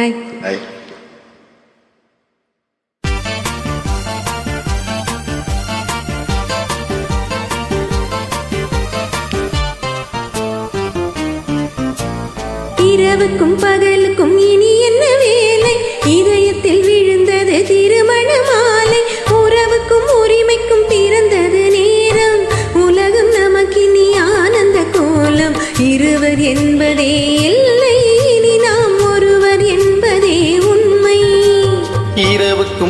Hi இரவுக்கும் பகலுக்கும் இனி என்ன வேலை? இதயத்தில் விழுந்தது திருமண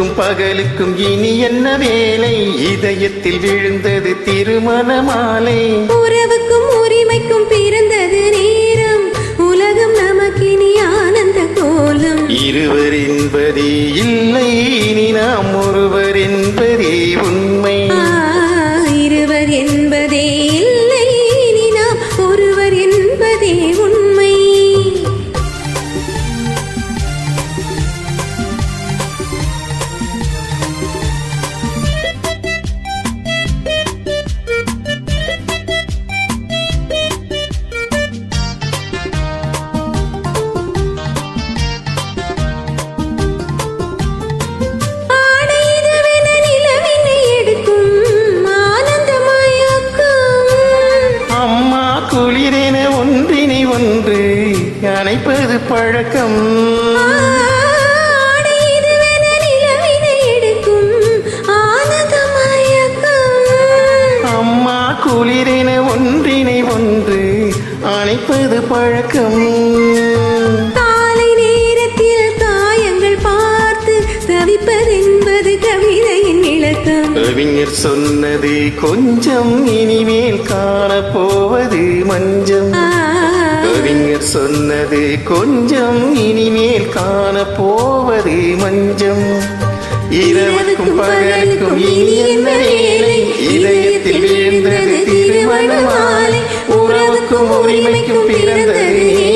இரவுக்கும் பகலுக்கும் இனி என்ன வேலை? இதயத்தில் விழுந்தது திருமண மாலை. உறவுக்கு அணைப்பது பழக்கம். அம்மா குளிரென ஒன்றினை ஒன்று அணைப்பது பழக்கம். காலை நேரத்தில் காயங்கள் பார்த்து தவிப்பதென்பது கவிதையின் இலக்கம் கவிஞர் சொன்னது கொஞ்சம் இனிமேல் காணப்போவது மஞ்சம். சொன்னது கொஞ்சம் இனிமேல் காண போவது மஞ்சம். இரவுக்கும் பகலுக்கும் இதயத்தில் விழுந்தது திருமண மாலை. உறவுக்கும் உரிமைக்கும் பிறந்தது